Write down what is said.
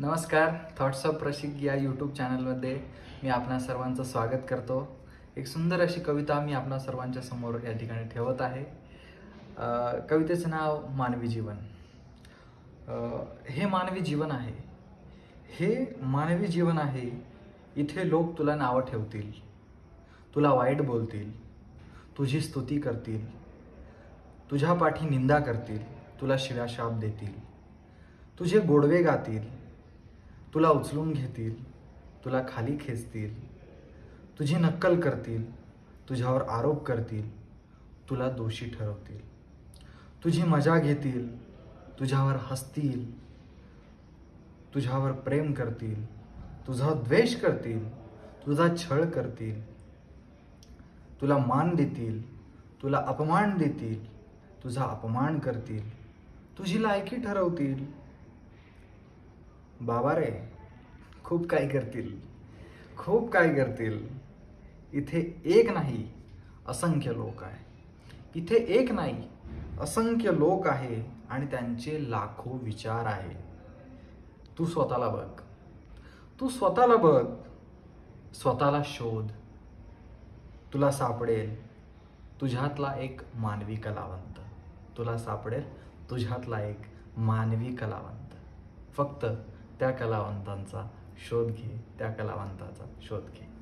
नमस्कार thoughts of Prashik या YouTube चॅनलमध्ये मी आपणा सर्वांचं स्वागत करतो. एक सुंदर अशी कविता मी आपणा सर्वांच्या समोर या ठिकाणी ठेवत आहे. कवितेचं नाव मानवी जीवन. हे मानवी जीवन आहे. हे मानवी जीवन आहे. इथे लोक तुला नावं ठेवतील. तुला वाईट बोलतील. तुझी स्तुती करतील. तुझ्या पाठी निंदा करतील. तुला शिव्या शाप देतील. तुझे गोडवे गातील तुला उचलून घेतील तुला खाली खेचतील तुझी नक्कल करतील तुझ्यावर आरोप करतील तुला दोषी ठरवतील. तुझी मजा घेतील तुझ्यावर हसतील तुझ्यावर प्रेम करतील तुझा द्वेष करतील तुझा छळ करतील. तुला मान देतील तुला अपमान देतील तुझा अपमान करतील तुझी लायकी ठरवतील. बाबा रे खूप काय करतील खूप काय करतील. इथे एक नाही असंख्य लोक आहे. इथे एक नाही असंख्य लोक आहे आणि त्यांचे लाखो विचार आहे. तू स्वतःला बघ. तू स्वतःला बघ. स्वतःला शोध. तुला सापडेल तुझ्यातला एक मानवी कलावंत. तुला सापडेल तुझ्यातला एक मानवी कलावंत. फक्त त्या कलावंतांचा शोध घे त्या कलावंताचा शोध घे.